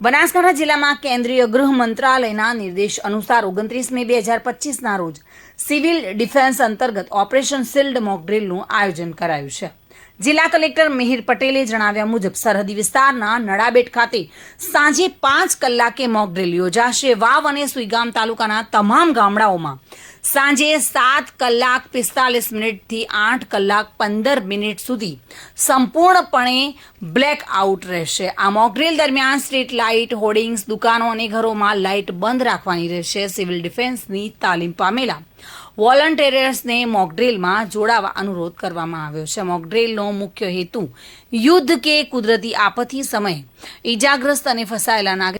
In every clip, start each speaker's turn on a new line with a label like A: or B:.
A: બનાસકાંઠા જિલ્લામાં કેન્દ્રીય ગૃહ મંત્રાલયના નિર્દેશ અનુસાર ઓગણત્રીસ મે બે હજાર પચીસના રોજ સિવિલ ડિફેન્સ અંતર્ગત ઓપરેશન સિલ્ડ મોકડ્રીલનું આયોજન કરાયું છે. જિલ્લા કલેક્ટર મિહિર પટેલે જણાવ્યા મુજબ સરહદી વિસ્તારના નડાબેટ ખાતે સાંજે પાંચ કલાકે મોકડ્રીલ યોજાશે. વાવ અને સુઈગામ તાલુકાના તમામ ગામડાઓમાં સાંજે સાત કલાક પિસ્તાલીસ મિનિટથી આઠ કલાક પંદર મિનિટ સુધી સંપૂર્ણપણે બ્લેક આઉટ રહેશે. આ મોકડ્રીલ દરમિયાન સ્ટ્રીટ લાઇટ, હોર્ડિંગ્સ, દુકાનો અને ઘરોમાં લાઇટ બંધ રાખવાની રહેશે. સિવિલ ડિફેન્સની તાલીમ પામેલા વોલન્ટિયર્સને મોકડ્રીલમાં જોડાવા અનુરોધ કરવામાં આવ્યો છે. મોકડ્રીલનો મુખ્ય હેતુ યુદ્ધ કે કુદરતી આપત્તિ સમયે ઈજાગ્રસ્ત અને ફસાયેલા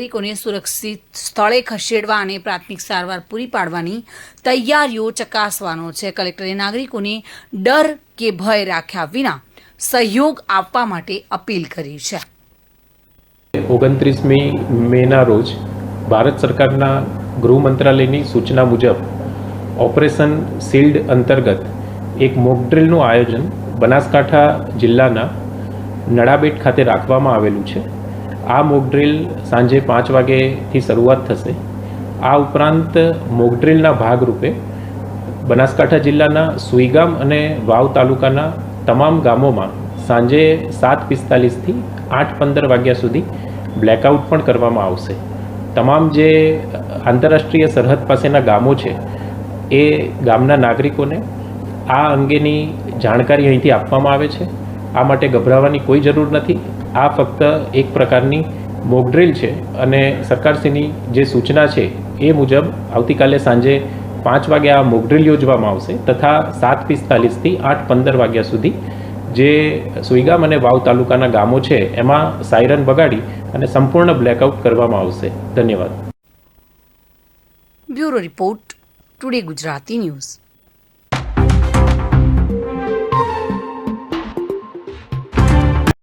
A: નાગરિકોને સુરક્ષિત સ્થળે ખસેડવા અને પ્રાથમિક સારવાર પૂરી પાડવાની તૈયારીઓ ચકાસવાનો છે. કલેક્ટરે નાગરિકોને ડર કે ભય રાખ્યા વિના સહયોગ આપવા માટે અપીલ કરી છે.
B: ઓગણત્રીસમી મેના રોજ ભારત સરકારના ગૃહ મંત્રાલયની સૂચના મુજબ ઓપરેશન શિલ્ડ અંતર્ગત એક મોકડ્રીલનું આયોજન બનાસકાંઠા જિલ્લાના નડાબેટ ખાતે રાખવામાં આવેલું છે. આ મોકડ્રીલ સાંજે પાંચ વાગ્યેથી શરૂઆત થશે. આ ઉપરાંત મોકડ્રીલના ભાગરૂપે બનાસકાંઠા જિલ્લાના સુઈગામ અને વાવ તાલુકાના તમામ ગામોમાં સાંજે સાત પિસ્તાલીસથી આઠ પંદર વાગ્યા સુધી બ્લેકઆઉટ પણ કરવામાં આવશે. તમામ જે આંતરરાષ્ટ્રીય સરહદ પાસેના ગામો છે, એ ગામના નાગરિકોને આ અંગેની જાણકારી અહીંથી આપવામાં આવે છે. આ માટે ગભરાવાની કોઈ જરૂર નથી. આ ફક્ત એક પ્રકારની મોકડ્રીલ છે અને સરકારશ્રીની જે સૂચના છે એ મુજબ આવતીકાલે સાંજે પાંચ વાગે આ મોકડ્રીલ યોજવામાં આવશે તથા સાત પિસ્તાલીસથી આઠ પંદર વાગ્યા સુધી જે સુઈગામ અને વાવ તાલુકાના ગામો છે એમાં સાયરન બગાડી અને સંપૂર્ણ બ્લેકઆઉટ કરવામાં આવશે. ધન્યવાદ.
A: Bureau report today Gujarati news.